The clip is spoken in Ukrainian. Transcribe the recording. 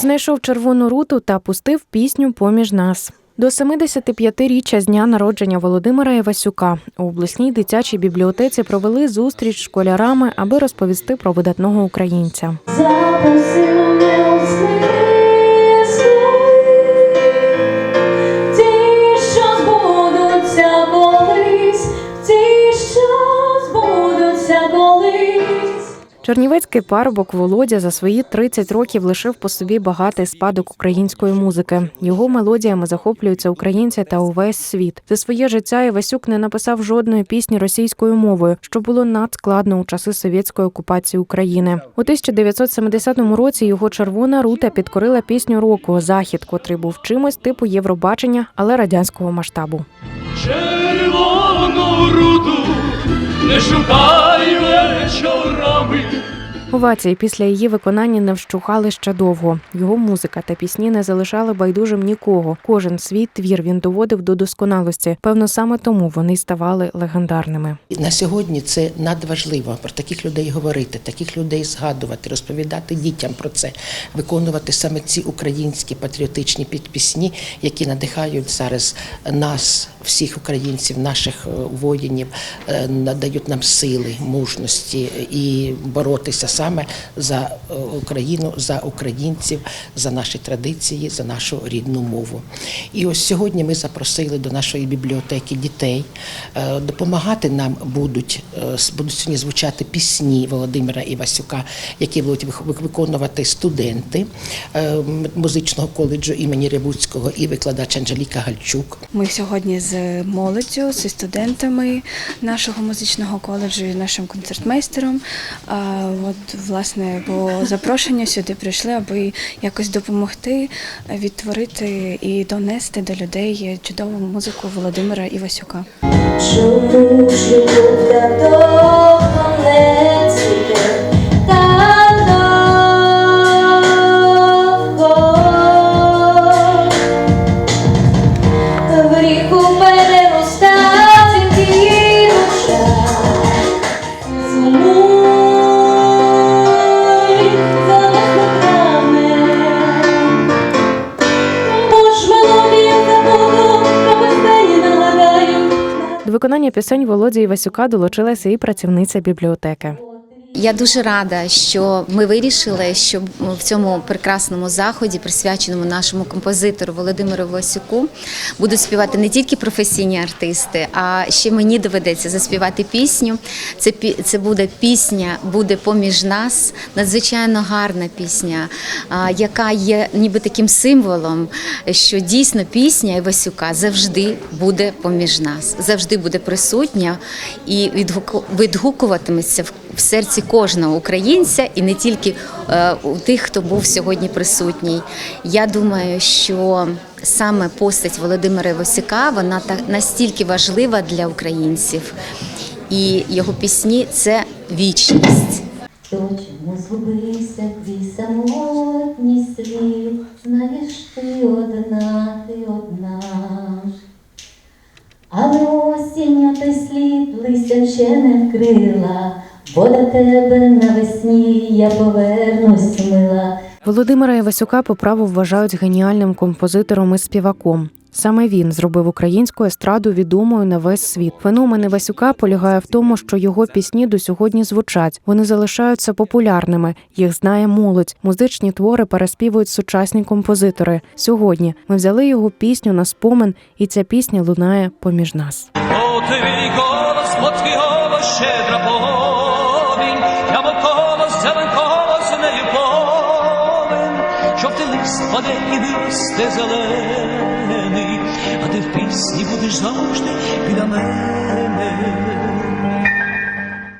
знайшов червону руту та пустив пісню поміж нас. До 75-річчя з дня народження Володимира Івасюка у обласній дитячій бібліотеці провели зустріч з школярами, аби розповісти про видатного українця. Чернівецький парубок Володя за свої 30 років лишив по собі багатий спадок української музики. Його мелодіями захоплюються українці та увесь світ. За своє життя Івасюк не написав жодної пісні російською мовою, що було надскладно у часи совєтської окупації України. У 1970 році його червона рута підкорила пісню року Захід, котрий був чимось типу Євробачення, але радянського масштабу. Червону руду не шукай вечорами. Овації після її виконання не вщухали ще довго. Його музика та пісні не залишали байдужим нікого. Кожен свій твір він доводив до досконалості. Певно, саме тому вони ставали легендарними. На сьогодні це надважливо про таких людей говорити, таких людей згадувати, розповідати дітям про це, виконувати саме ці українські патріотичні підпісні, які надихають зараз нас, всіх українців, наших е, воїнів, е, надають нам сили, мужності і боротися саме за е, Україну, за українців, за наші традиції, за нашу рідну мову. І ось сьогодні ми запросили до нашої бібліотеки дітей. Допомагати нам будуть, будуть сьогодні звучати пісні Володимира Івасюка, які будуть виконувати студенти музичного коледжу імені Ревуцького і викладач Анжеліка Гальчук. Ми сьогодні з молоддю, зі студентами нашого музичного коледжу і нашим концертмейстером. От, власне, по запрошення сюди прийшли, аби якось допомогти відтворити і донести до людей чудову музику Володимира Івасюка. Чому ж любов виконання пісень Володі Івасюка долучилася і працівниця бібліотеки. Я дуже рада, що ми вирішили, що в цьому прекрасному заході, присвяченому нашому композитору Володимиру Васюку, будуть співати не тільки професійні артисти, а ще мені доведеться заспівати пісню. Це це буде пісня, буде поміж нас, надзвичайно гарна пісня, яка є ніби таким символом, що дійсно пісня Івасюка завжди буде поміж нас, завжди буде присутня і відгуку- відгукуватиметься в в серці кожного українця і не тільки е, у тих, хто був сьогодні присутній. Я думаю, що саме постать Володимира Івасюка, вона настільки важлива для українців, і його пісні це вічність. Доче, не згубися, твій самотній слід, знаєш ти одна, ти одна. Але осінню ти слід листя ще не вкрила, до тебе навесні я повернусь мила. Володимира Івасюка по праву вважають геніальним композитором і співаком. Саме він зробив українську естраду відомою на весь світ. Феномен Івасюка полягає в тому, що його пісні до сьогодні звучать. Вони залишаються популярними. Їх знає молодь. Музичні твори переспівують сучасні композитори. Сьогодні ми взяли його пісню на спомин, і ця пісня лунає поміж нас. О, твій голос, голос, щедра повінь, жовтий лист паде і висте зелений, а ти в пісні будеш завжди біля мене.